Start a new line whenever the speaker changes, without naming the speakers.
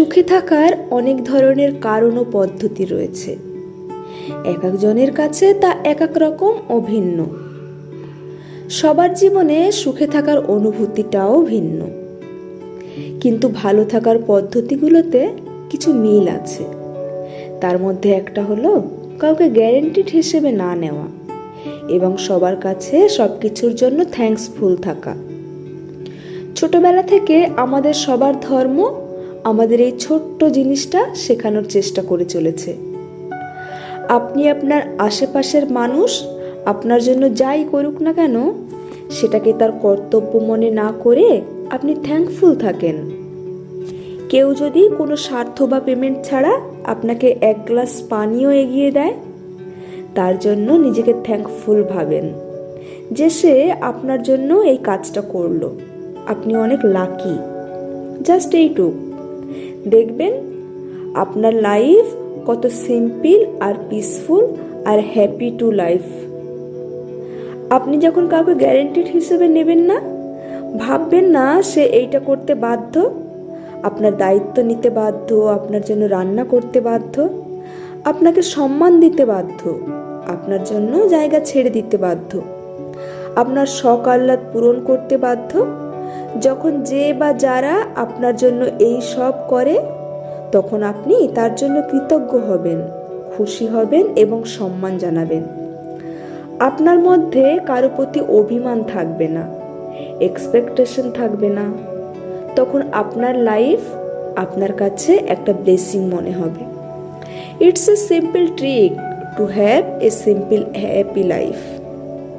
সুখে থাকার অনেক ধরনের কারণ ও পদ্ধতি রয়েছে। এক একজনের কাছে তা এক এক রকম অভিন্ন সবার জীবনে সুখে থাকার অনুভূতিটাও ভিন্ন। কিন্তু ভালো থাকার পদ্ধতিগুলোতে কিছু মিল আছে। তার মধ্যে একটা হলো কাউকে গ্যারেন্টিড হিসেবে না নেওয়া এবং সবার কাছে সব কিছুর জন্য থ্যাঙ্কসফুল থাকা। ছোটবেলা থেকে আমাদের সবার ধর্ম আমাদের এই ছোট্ট জিনিসটা শেখানোর চেষ্টা করে চলেছে। আপনি আপনার আশেপাশের মানুষ, আপনার জন্য যাই করুক না কেন, সেটাকে তার কর্তব্য মনে না করে আপনি থ্যাঙ্কফুল থাকেন। কেউ যদি কোনো স্বার্থ বা পেমেন্ট ছাড়া আপনাকে এক গ্লাস পানিও এগিয়ে দেয়, তার জন্য নিজেকে থ্যাঙ্কফুল ভাবেন যে সে আপনার জন্য এই কাজটা করল। আপনি অনেক লাকি জাস্ট এইটুক। দেখবেন আপনার লাইফ কত সিম্পল আর পিসফুল আর হ্যাপি টু লাইফ আপনি যখন কাউকে গ্যারেন্টিড হিসেবে নেবেন না, ভাববেন না সে এইটা করতে বাধ্য, আপনার দায়িত্ব নিতে বাধ্য, আপনার জন্য রান্না করতে বাধ্য, আপনাকে সম্মান দিতে বাধ্য, আপনার জন্য জায়গা ছেড়ে দিতে বাধ্য, আপনার শখ আহ্লাদ পূরণ করতে বাধ্য যখন যে বা যারা আপনার জন্য এই সব করে, তখন আপনি তার জন্য কৃতজ্ঞ হবেন, খুশি হবেন এবং সম্মান জানাবেন। আপনার মধ্যে কারও প্রতি অভিমান থাকবে না এক্সপেকটেশন থাকবে না। তখন আপনার লাইফ আপনার কাছে একটা ব্লেসিং মনে হবে। It's a simple trick to have a simple happy life